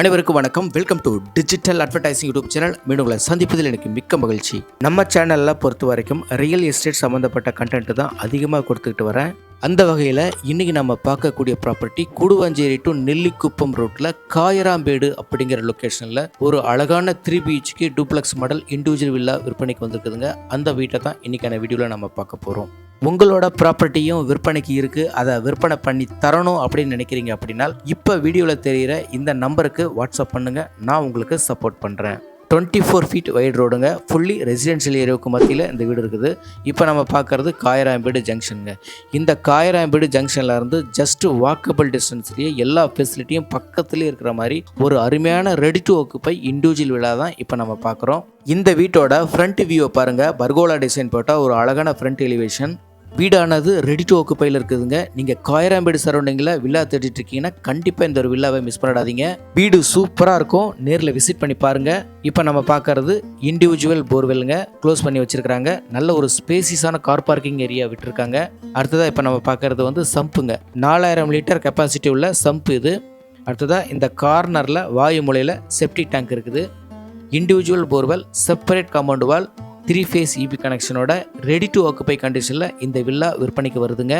அனைவருக்கும் வணக்கம். Welcome to digital advertising YouTube channel மீண்டும் உங்களை சந்திப்பதில் எனக்கு மிக்க மகிழ்ச்சி. நம்ம சேனலில் பொறுத்த வரைக்கும் ரியல் எஸ்டேட் சம்மந்தப்பட்ட கண்டென்ட் தான் அதிகமாக கொடுத்துக்கிட்டு வரேன். அந்த வகையில் இன்றைக்கி நம்ம பார்க்கக்கூடிய ப்ராப்பர்ட்டி குடுவாஞ்சேரி டு நெல்லிக்குப்பம் ரோட்டில் காயராம்பேடு அப்படிங்கிற லொக்கேஷனில் ஒரு அழகான three BHK duplex model individual villa விற்பனைக்கு வந்திருக்குதுங்க. அந்த வீட்டை தான் இன்றைக்கான வீடியோவில் நம்ம பார்க்க போகிறோம் உங்களோட ப்ராப்பர்ட்டியும் விற்பனைக்கு இருக்குது அதை விற்பனை பண்ணி தரணும் அப்படின்னு நினைக்கிறீங்க அப்படின்னா இப்போ வீடியோவில் தெரிகிற இந்த நம்பருக்கு வாட்ஸ்அப் பண்ணுங்கள் நான் உங்களுக்கு சப்போர்ட் பண்ணுறேன் டுவெண்ட்டி ஃபோர் ஃபீட் வைட் ரோடுங்க ஃபுல்லி ரெசிடென்ஷியல் ஏரியாவுக்கு மத்தியில் இந்த வீடு இருக்குது. இப்போ நம்ம பார்க்குறது காயராம்பேடு ஜங்ஷனுங்க இந்த காயராம்பேடு ஜங்ஷனில் இருந்து ஜஸ்ட் வாக்கபிள் டிஸ்டன்ஸ்லேயே எல்லா ஃபெசிலிட்டியும் பக்கத்துலேயே இருக்கிற மாதிரி ஒரு அருமையான ரெடி டு ஒக்குப்பை இண்டிவிஜுவல் விழா தான் இப்போ நம்ம பார்க்குறோம். இந்த வீட்டோட ஃப்ரண்ட் வியூவை பாருங்கள் பர்கோலா டிசைன் போட்டால் ஒரு அழகான ஃப்ரண்ட் எலிவேஷன் வீடானது ரெடி டு ஆக்குப்பையில் இருக்குதுங்க. நீங்கள் காயராம்பேடு சரௌண்டிங்கில் வில்லா தேடிட்டு இருக்கீங்கன்னா கண்டிப்பாக இந்த ஒரு வில்லாவை மிஸ் பண்ணிடாதீங்க வீடு சூப்பராக இருக்கும். நேரில் விசிட் பண்ணி பாருங்கள் இப்போ நம்ம பார்க்கறது இண்டிவிஜுவல் போர்வெல்லுங்க க்ளோஸ் பண்ணி வச்சிருக்காங்க நல்ல ஒரு ஸ்பேசிஸான கார் பார்க்கிங் ஏரியா விட்டுருக்காங்க. அடுத்ததாக இப்போ நம்ம பார்க்கறது வந்து சம்புங்க. நாலாயிரம் லிட்டர் கெப்பாசிட்டி உள்ள சம்பு இது. அடுத்ததாக இந்த கார்னரில் வாயு மூலையில் செப்டிக் டேங்க் இருக்குது. Individual borewell separate compound wall three phase EB கனெக்ஷனோட ready to occupy கண்டிஷனில் இந்த வில்லா விற்பனைக்கு வருதுங்க.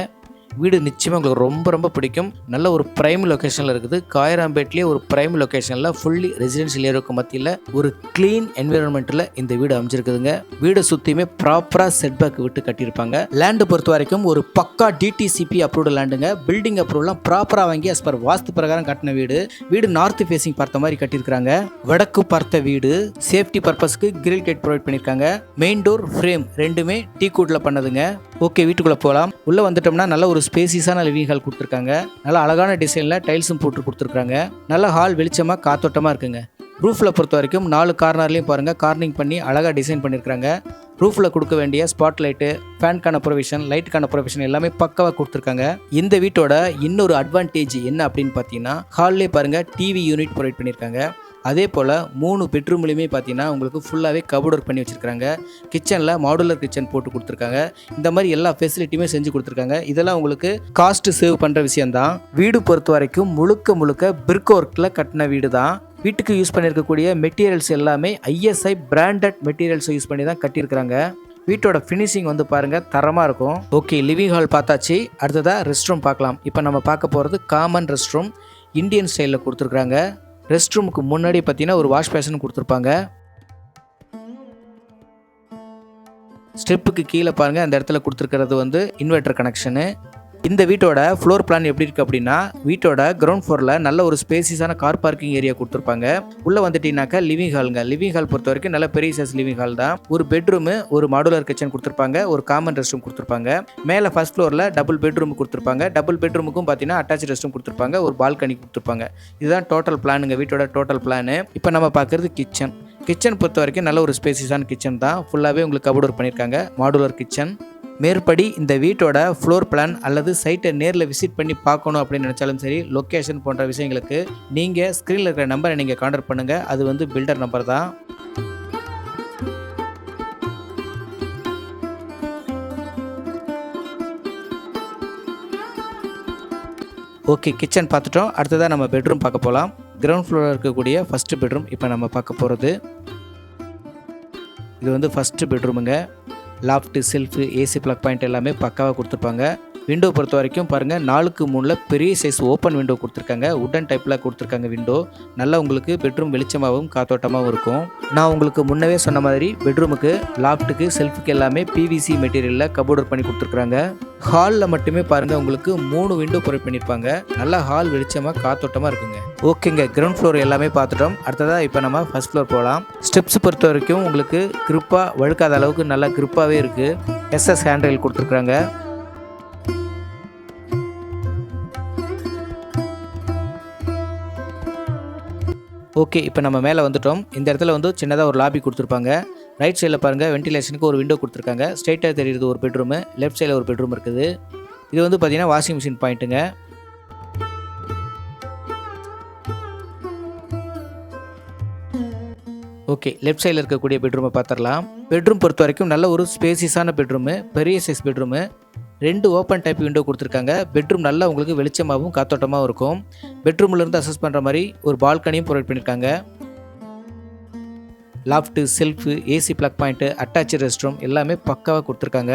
வீடு நிச்சயமாக உங்களுக்கு ரொம்ப ரொம்ப பிடிக்கும். நல்ல ஒரு பிரைம் லொக்கேஷனில் இருக்குது. காயராம்பேட்லேயே ஒரு பிரைம் லொக்கேஷனில் ஃபுல்லி ரெசிடென்ஷியல் ஏரியாவுக்கு மத்தியில் ஒரு க்ளீன் என்விரான்மெண்ட்டில் இந்த வீடு அமைஞ்சிருக்குதுங்க. வீடை சுற்றியுமே ப்ராப்பராக செட்பேக் விட்டு கட்டியிருப்பாங்க. லேண்டு பொறுத்த வரைக்கும் ஒரு பக்கா டிடிசிபி அப்ரூவ்டு லேண்டுங்க பில்டிங் அப்ரூவ்லாம் ப்ராப்பராக வாங்கி அஸ் பர் வாஸ்து பிரகாரம் கட்டின வீடு. வீடு நார்த் ஃபேசிங் பார்த்த மாதிரி கட்டியிருக்காங்க வடக்கு பார்த்த வீடு சேஃப்டி பர்பஸ்க்கு கிரில் கேட் ப்ரொவைட் பண்ணியிருக்காங்க. மெயின் டோர் ஃப்ரேம் ரெண்டுமே டீ கூட்டில் பண்ணதுங்க. ஓகே வீட்டுக்குள்ளே போகலாம். உள்ளே வந்துட்டோம்னா நல்ல ஒரு ஸ்பேசிஸான லிவிங் ஹால் கொடுத்துருக்காங்க. நல்ல அழகான டிசைனில் டைல்ஸும் போட்டு கொடுத்துருக்காங்க. நல்ல ஹால் வெளிச்சமாக காத்தோட்டமாக இருக்குங்க. ரூஃபில் பொறுத்த வரைக்கும் நாலு கார்னர்லேயும் பாருங்கள் கார்னிங் பண்ணி அழகாக டிசைன் பண்ணியிருக்காங்க ரூஃபில் கொடுக்க வேண்டிய ஸ்பாட் லைட்டு ஃபேன்கான ப்ரொவிஷன் லைட்டுக்கான ப்ரொவிஷன் எல்லாமே பக்கவாக கொடுத்துருக்காங்க. இந்த வீட்டோட இன்னொரு அட்வான்டேஜ் என்ன அப்படின்னு பார்த்தீங்கன்னா ஹால்லே பாருங்கள் டிவி யூனிட் ப்ரொவைட் பண்ணியிருக்காங்க அதே போல் மூணு பெட்ரூம்லையுமே பார்த்தீங்கன்னா உங்களுக்கு ஃபுல்லாகவே கபோர்ட் ஒர்க் பண்ணி வச்சுருக்காங்க. கிச்சனில் மாடுலர் கிச்சன் போட்டு கொடுத்துருக்காங்க. இந்த மாதிரி எல்லா ஃபெசிலிட்டியுமே செஞ்சு கொடுத்துருக்காங்க. இதெல்லாம் உங்களுக்கு காஸ்ட்டு சேவ் பண்ணுற விஷயந்தான் வீடு பொறுத்த வரைக்கும் முழுக்க முழுக்க பிரிக் ஒர்க்கில் கட்டின வீடு தான் வீட்டுக்கு யூஸ் பண்ணியிருக்கக்கூடிய மெட்டீரியல்ஸ் எல்லாமே ஐஎஸ்ஐ பிராண்டட் மெட்டீரியல்ஸை யூஸ் பண்ணி தான் கட்டியிருக்கிறாங்க. வீட்டோட ஃபினிஷிங் வந்து பாருங்கள் தரமாக இருக்கும். ஓகே லிவிங் ஹால் பார்த்தாச்சு. அடுத்ததாக ரெஸ்ட் ரூம் பார்க்கலாம். இப்போ நம்ம பார்க்க போகிறது காமன் ரெஸ்ட் ரூம் இந்தியன் ஸ்டைலில் கொடுத்துருக்குறாங்க. ரெஸ்ட் ரூமுக்கு முன்னாடி பார்த்தீங்கன்னா ஒரு வாஷ் பேஷன் கொடுத்துருப்பாங்க. ஸ்டெப்புக்கு கீழே பாருங்கள் அந்த இடத்துல கொடுத்துருக்கிறது வந்து இன்வெர்டர் கனெக்ஷனு இந்த வீட்டோட ஃப்ளோர் பிளான் எப்படி இருக்குது அப்படின்னா வீட்டோட கிரவுண்ட் ஃப்ளோரில் நல்ல ஒரு ஸ்பேசிஸான கார் பார்க்கிங் ஏரியா கொடுத்துருப்பாங்க. உள்ளே வந்துட்டீங்கன்னாக்கா லிவிங் ஹாலுங்க லிவிங் ஹால் பொறுத்த வரைக்கும் நல்ல பெரிய சைஸ் லிவிங் ஹால் தான். ஒரு பெட்ரூமு ஒரு மாடுலர் கிச்சன் கொடுத்துருப்பாங்க. ஒரு காமன் ரெஸ்ட் ரூம் கொடுத்துருப்பாங்க. மேலே ஃபஸ்ட் ஃப்ளோரில் டபுள் பெட்ரூம் கொடுத்துருப்பாங்க. டபுள் பெட்ரூமுக்கும் பார்த்தீங்கன்னா அட்டாச் ரெஸ்ட் ரூம் கொடுத்துருப்பாங்க. ஒரு பால்கனி கொடுத்துருப்பாங்க. இதுதான் டோட்டல் பிளானுங்க வீட்டோட டோட்டல் பிளானு இப்போ நம்ம பார்க்குறது கிச்சன் கிச்சன் பொறுத்த வரைக்கும் நல்ல ஒரு ஸ்பேசிஸான கிச்சன் தான். ஃபுல்லாகவே உங்களுக்கு கபோர்ட் பண்ணியிருக்காங்க. மாடுலர் கிச்சன் மேற்படி இந்த வீட்டோட ஃப்ளோர் பிளான் அல்லது சைட்டை நேரில் விசிட் பண்ணி பார்க்கணும் அப்படின்னு நினச்சாலும் சரி லொக்கேஷன் போன்ற விஷயங்களுக்கு நீங்கள் ஸ்க்ரீனில் இருக்கிற நம்பரை நீங்கள் கான்டாக்ட் பண்ணுங்கள் அது வந்து பில்டர் நம்பர் தான். ஓகே கிச்சன் பார்த்துட்டோம். அடுத்ததாக நம்ம பெட்ரூம் பார்க்க போகலாம் கிரவுண்ட் ஃப்ளோரில் இருக்கக்கூடிய ஃபஸ்ட்டு பெட்ரூம் இப்போ நம்ம பார்க்க போகிறது இது வந்து first பெட்ரூமுங்க loft shelf AC plug point எல்லாமே பக்காவாக கொடுத்துருப்பாங்க. விண்டோ பொறுத்த வரைக்கும் பாருங்கள் நாலுக்கு மூணில் பெரிய சைஸ் ஓப்பன் விண்டோ கொடுத்துருக்காங்க. உட்டன் டைப்பில் கொடுத்துருக்காங்க விண்டோ நல்லா உங்களுக்கு பெட்ரூம் வெளிச்சமாகவும் காத்தோட்டமாகவும் இருக்கும். நான் உங்களுக்கு முன்னவே சொன்ன மாதிரி பெட்ரூமுக்கு லாஃப்ட்டுக்கு செல்ஃபுக்கு எல்லாமே பிவிசி மெட்டீரியலில் கபோர்டர் பண்ணி கொடுத்துருக்காங்க. ஹாலில் மட்டுமே பாருங்கள் உங்களுக்கு மூணு விண்டோ ப்ரொவைட் பண்ணியிருப்பாங்க. நல்லா ஹால் வெளிச்சமாக காத்தோட்டமாக இருக்குங்க. ஓகேங்க கிரவுண்ட் ஃப்ளோர் எல்லாமே பார்த்துட்டோம். அடுத்ததாக இப்போ நம்ம ஃபஸ்ட் ஃப்ளோர் போகலாம் ஸ்டெப்ஸ் பொறுத்த வரைக்கும் உங்களுக்கு கிரிப்பாக வழுக்காத அளவுக்கு நல்லா கிரிப்பாகவே இருக்குது எஸ்எஸ் ஹேண்ட்ரைல் கொடுத்துருக்குறாங்க ஓகே இப்போ நம்ம மேலே வந்துட்டோம். இந்த இடத்துல வந்து சின்னதாக ஒரு லாபி கொடுத்துருப்பாங்க. ரைட் சைடில் பாருங்கள் வென்டிலேஷனுக்கு ஒரு விண்டோ கொடுத்துருக்காங்க. ஸ்ட்ரைட்டாக தெரியுது ஒரு பெட்ரூமு லெஃப்ட் சைடில் ஒரு பெட்ரூம் இருக்குது. இது வந்து பார்த்திங்கன்னா வாஷிங் மிஷின் பாயிண்ட்டுங்க ஓகே லெஃப்ட் சைடில் இருக்கக்கூடிய பெட்ரூமை பார்த்துடலாம் பெட்ரூம் பொறுத்த வரைக்கும் நல்ல ஒரு ஸ்பேசிஸான பெட்ரூமு பெரிய சைஸ் பெட்ரூமு ரெண்டு ஓப்பன் டைப் விண்டோ கொடுத்துருக்காங்க. பெட்ரூம் நல்லா உங்களுக்கு வெளிச்சமாகவும் காத்தோட்டமாகவும் இருக்கும். பெட்ரூம்லேருந்து அசஸ் பண்ணுற மாதிரி ஒரு பால்கனியும் ப்ரொவைட் பண்ணியிருக்காங்க loft shelf AC plug point attach rest room எல்லாமே பக்காவாக கொடுத்துருக்காங்க.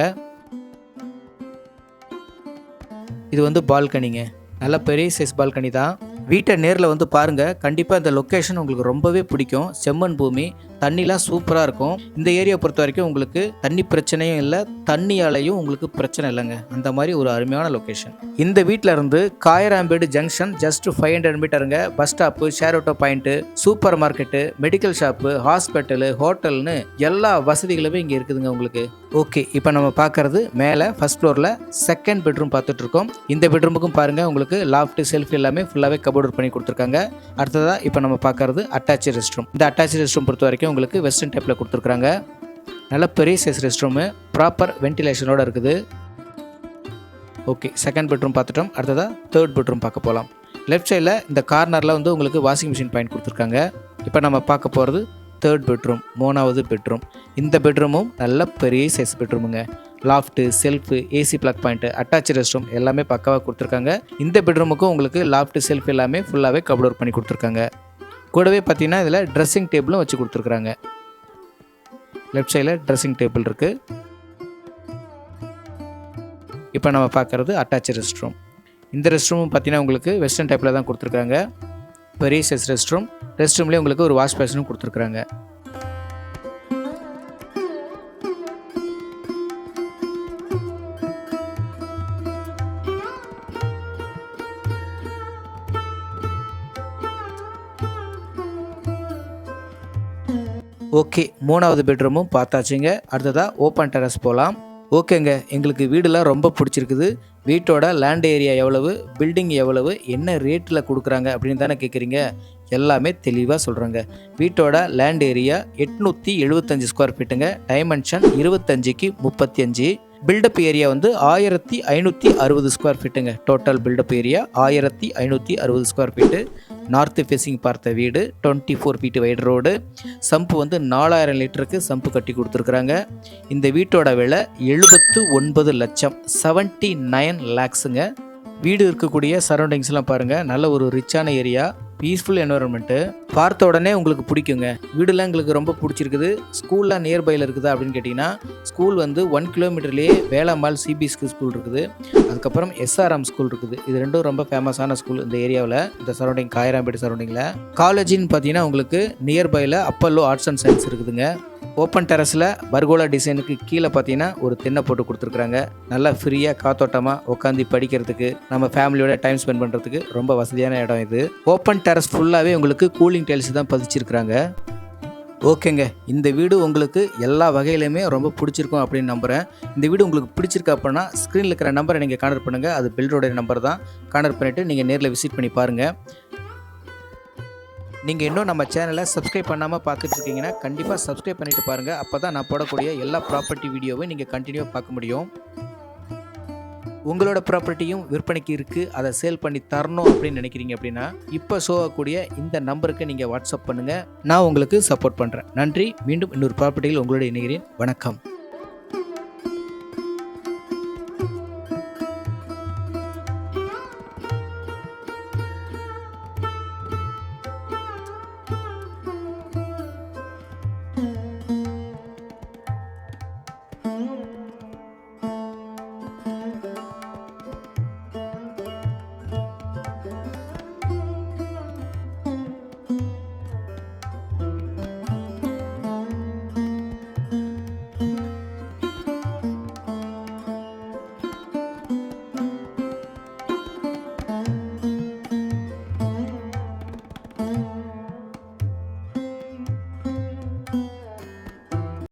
இது வந்து பால்கனிங்க. நல்ல பெரிய சைஸ் பால்கனி தான். வீட்டை நேரில் வந்து பாருங்கள் கண்டிப்பாக இந்த லொக்கேஷன் உங்களுக்கு ரொம்பவே பிடிக்கும். செம்மண் பூமி தண்ணிலாம் சூப்பராக இருக்கும். இந்த ஏரியா பொறுத்த வரைக்கும் உங்களுக்கு தண்ணி பிரச்சனையும் இல்லை தண்ணியாலையும் உங்களுக்கு பிரச்சனை இல்லைங்க. அந்த மாதிரி ஒரு அருமையான லொக்கேஷன் இந்த வீட்டில் இருந்து Kayarambedu junction just five hundred மீட்டருங்க bus stop share auto point super market medical shop hospital ஹோட்டல்னு எல்லா வசதிகளுமே இங்கே இருக்குதுங்க உங்களுக்கு. ஓகே இப்போ நம்ம பார்க்குறது மேலே ஃபஸ்ட் ஃப்ளோரில் செகண்ட் பெட்ரூம் பார்த்துட்ருக்கோம் இந்த பெட்ரூமுக்கும் பாருங்கள் உங்களுக்கு லாஃப்ட்டு செல்ஃப் எல்லாமே ஃபுல்லாகவே போர்டர் பண்ணி கொடுத்துருக்காங்க. அடுத்ததாக இப்போ நம்ம பார்க்கறது அட்டாச் ரெஸ்ட் ரூம் இந்த அட்டாச் ரெஸ்ட் ரூம் பொறுத்த வரைக்கும் உங்களுக்கு வெஸ்டர்ன் டைப்பில் கொடுத்துருக்காங்க நல்ல பெரிய சைஸ் ரெஸ்ட் ரூமு ப்ராப்பர் வென்டிலேஷனோடு இருக்குது. ஓகே செகண்ட் பெட்ரூம் பார்த்துட்டோம். அடுத்ததாக தேர்ட் பெட்ரூம் பார்க்க போகலாம் லெஃப்ட் சைடில் இந்த கார்னரில் வந்து உங்களுக்கு வாஷிங் மிஷின் பாயிண்ட் கொடுத்துருக்காங்க. இப்போ நம்ம பார்க்க போகிறது தேர்ட் பெட்ரூம் மூணாவது பெட்ரூம் இந்த பெட்ரூமும் நல்ல பெரிய size பெட்ரூமுங்க loft shelf AC plug point attach rest room எல்லாமே பக்காவாக கொடுத்துருக்காங்க. இந்த பெட்ரூமுக்கும் உங்களுக்கு லாஃப்ட் செல்ஃப் எல்லாமே ஃபுல்லாகவே கப்டோர் பண்ணி கொடுத்துருக்காங்க. கூடவே பார்த்தீங்கன்னா இதில் ட்ரெஸ்ஸிங் டேபிளும் வச்சு கொடுத்துருக்குறாங்க லெஃப்ட் சைடில் ட்ரெஸ்ஸிங் டேபிள் இருக்குது இப்போ நம்ம பார்க்குறது அட்டாச் ரெஸ்ட் ரூம் இந்த ரெஸ்ட் ரூமும் பார்த்தீங்கன்னா உங்களுக்கு வெஸ்டர்ன் டைப்பில் தான் கொடுத்துருக்காங்க. பெரிய சைஸ் ரெஸ்ட் ரூம் ரெஸ்ட் ரூம்லேயே உங்களுக்கு ஒரு வாஷ் பேஷனும் கொடுத்துருக்குறாங்க ஓகே மூணாவது பெட்ரூமும் பார்த்தாச்சுங்க. அடுத்ததாக ஓப்பன் டெரஸ் போகலாம் ஓகேங்க எங்களுக்கு வீடெலாம் ரொம்ப பிடிச்சிருக்குது. வீட்டோட லேண்ட் ஏரியா எவ்வளவு பில்டிங் எவ்வளவு என்ன ரேட்டில் கொடுக்குறாங்க அப்படின்னு தானே கேட்குறீங்க எல்லாமே தெளிவாக சொல்கிறேங்க வீட்டோட லேண்ட் ஏரியா எட்நூற்றி எழுபத்தஞ்சு ஸ்கொயர் ஃபீட்டுங்க டைமென்ஷன் இருபத்தஞ்சிக்கு முப்பத்தி அஞ்சு பில்டப் ஏரியா வந்து ஆயிரத்தி ஐநூற்றி அறுபது ஸ்கொயர் ஃபீட்டுங்க டோட்டல் பில்டப் ஏரியா ஆயிரத்தி ஐநூற்றி அறுபது ஸ்கொயர் ஃபீட்டு நார்த்து ஃபேஸிங் பார்த்த வீடு twenty four feet wide road sump வந்து நாலாயிரம் லிட்டருக்கு சம்பு கட்டி கொடுத்துருக்குறாங்க. இந்த வீட்டோட விலை எழுபத்து ஒன்பது லட்சம் செவன்ட்டி நைன் லேக்ஸுங்க வீடு இருக்கக்கூடிய சரௌண்டிங்ஸ்லாம் பாருங்கள் நல்ல ஒரு ரிச்சான ஏரியா பீஸ்ஃபுல் என்வரன்மெண்ட்டு பார்த்த உடனே உங்களுக்கு பிடிக்குங்க. வீடுலாம் எங்களுக்கு ரொம்ப பிடிச்சிருக்குது. ஸ்கூல்லாம் நியர்பையில் இருக்குதா அப்படின்னு கேட்டிங்கன்னா ஸ்கூல் வந்து ஒன் கிலோமீட்டர்லேயே வேளாம்பால் சிபிஎஸ்சி ஸ்கூல் இருக்குது. அதுக்கப்புறம் எஸ்ஆர்எம் ஸ்கூல் இருக்குது. இது ரெண்டும் ரொம்ப ஃபேமஸான ஸ்கூல் இந்த ஏரியாவில் இந்த சரௌண்டிங் காயராம்பேடு சரௌண்டிங்கில் காலேஜின்னு பார்த்தீங்கன்னா உங்களுக்கு நியர்பையில் அப்பல்லோ ஆர்ட்ஸ் அண்ட் சயின்ஸ் இருக்குதுங்க. ஓப்பன் டெரஸில் பர்கோலா டிசைனுக்கு கீழே பார்த்தீங்கன்னா ஒரு தென்னை போட்டு கொடுத்துருக்குறாங்க. நல்லா ஃப்ரீயாக காத்தோட்டமாக உட்காந்து படிக்கிறதுக்கு நம்ம ஃபேமிலியோட டைம் ஸ்பெண்ட் பண்ணுறதுக்கு ரொம்ப வசதியான இடம் இது. ஓப்பன் டெரஸ் ஃபுல்லாகவே உங்களுக்கு கூலிங் டைல்ஸ் தான் பதிச்சிருக்கிறாங்க. ஓகேங்க இந்த வீடு உங்களுக்கு எல்லா வகையிலுமே ரொம்ப பிடிச்சிருக்கும் அப்படின்னு நம்புகிறேன் இந்த வீடு உங்களுக்கு பிடிச்சிருக்கு அப்படின்னா ஸ்க்ரீனில் இருக்கிற நம்பரை நீங்கள் கான்டர் பண்ணுங்கள் அது பில்டருடைய நம்பர் தான். கான்டர் பண்ணிவிட்டு நீங்கள் நேரில் விசிட் பண்ணி பாருங்கள் நீங்கள் இன்னும் நம்ம சேனலை சப்ஸ்கிரைப் பண்ணாமல் பார்த்துட்டு இருக்கீங்கன்னா கண்டிப்பாக சப்ஸ்கிரைப் பண்ணிட்டு பாருங்கள் அப்போ தான் நான் போடக்கூடிய எல்லா ப்ராப்பர்ட்டி வீடியோவையும் நீங்கள் கண்டினியூவாக பார்க்க முடியும். உங்களோட ப்ராப்பர்ட்டியும் விற்பனைக்கு இருக்குது அதை சேல் பண்ணி தரணும் அப்படின்னு நினைக்கிறீங்க அப்படின்னா இப்போ ஷோ ஆகக்கூடிய இந்த நம்பருக்கு நீங்கள் வாட்ஸ்அப் பண்ணுங்கள் நான் உங்களுக்கு சப்போர்ட் பண்ணுறேன் நன்றி. மீண்டும் இன்னொரு ப்ராப்பர்ட்டியில் உங்களோட இணைகிறேன். வணக்கம்.